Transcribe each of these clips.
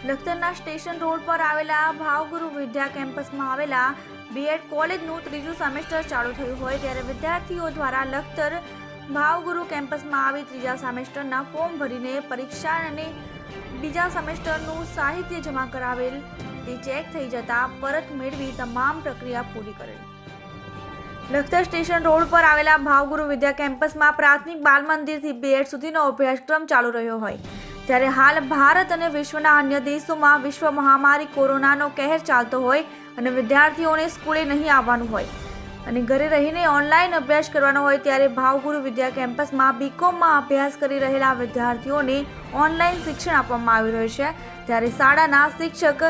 લખતરના station road પર આવેલા ભાવગુરુ વિદ્યા કેમ્પસમાં આવેલા બીએડ કોલેજનું ત્રીજું સેમેસ્ટર ચાલુ થયું હોય ત્યારે વિદ્યાર્થીઓ દ્વારા લખતર ભાવગુરુ કેમ્પસમાં આવી ત્રીજા સેમેસ્ટરના ફોર્મ ભરીને પરીક્ષા અને બીજા સેમેસ્ટરનું સાહિત્ય જમા કરાવેલ તે ચેક થઈ જતા પરત મેળવી તમામ પ્રક્રિયા પૂરી કરેલ. લખતર સ્ટેશન રોડ પર આવેલા ભાવગુરુ વિદ્યા કેમ્પસમાં પ્રાથમિક બાલ મંદિરથી બીએડ સુધીનો અભ્યાસક્રમ ચાલુ રહ્યો હોય. ત્યારે હાલ ભારત અને વિશ્વના અન્ય દેશોમાં વિશ્વ મહામારી કોરોનાનો કહેર ચાલતો હોય અને વિદ્યાર્થીઓને સ્કૂલે નહીં આવવાનું હોય અને ઘરે રહીને ઓનલાઈન અભ્યાસ કરવાનો હોય ત્યારે ભાવગુરુ વિદ્યા કેમ્પસમાં બીકોમમાં અભ્યાસ કરી રહેલા વિદ્યાર્થીઓને ઓનલાઈન શિક્ષણ આપવામાં આવી રહ્યું છે. ત્યારે શાળાના શિક્ષક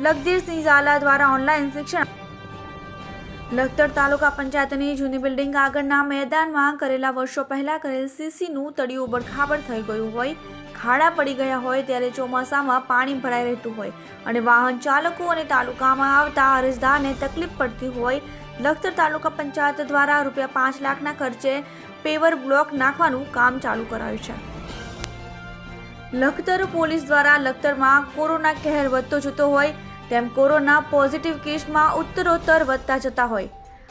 લગદીરસિંહ ઝાલા દ્વારા ઓનલાઈન શિક્ષણ લખતર તાલુકા પંચાયતની જૂની બિલ્ડિંગ આગળના મેદાનમાં કરેલા વર્ષો પહેલા કરેલ સીસીનું તળિયું ઉબડખાબડ થઈ ગયું હોય, ખાડા પડી ગયા હોય ત્યારે ચોમાસામાં પાણી ભરાઈ રહેતું હોય અને વાહન ચાલકો અને તાલુકામાં આવતા અરજદારને તકલીફ પડતી હોય, લખતર તાલુકા પંચાયત દ્વારા રૂપિયા પાંચ લાખના ખર્ચે પેવર બ્લોક નાખવાનું કામ ચાલુ કરાયું છે. લખતર પોલીસ દ્વારા લખતરમાં કોરોના કહેર વધતો જતો હોય તેમ કોરોના પોઝિટિવ કેસમાં ઉત્તરોત્તર વધતા જતા હોય.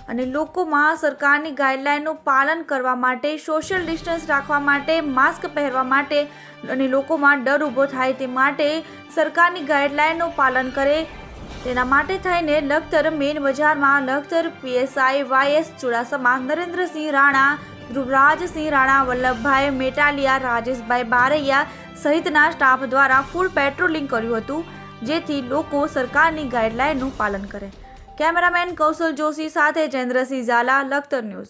અને લોકોમાં સરકારની ગાઈડલાઈનનું પાલન કરવા માટે સોશિયલ ડિસ્ટન્સ રાખવા માટે માસ્ક પહેરવા માટે અને લોકોમાં ડર ઊભો થાય તે માટે સરકારની ગાઈડલાઈનનું પાલન કરે. તેના માટે થઈને લખતર મેન બજારમાં Lakhtar PSI Y S Chudasama, Narendrasinh Rana, Dhruvrajsinh Rana, Vallabhbhai Metaliya, Rajeshbhai Bariya સહિતના સ્ટાફ દ્વારા ફૂલ પેટ્રોલિંગ કર્યું હતું. જેથી લોકો સરકારની ગાઈડલાઈનનું પાલન કરે. કેમેરામેન કૌશલ જોશી સાથે જયેન્દ્રસિંહ ઝાલા લખતર ન્યૂઝ.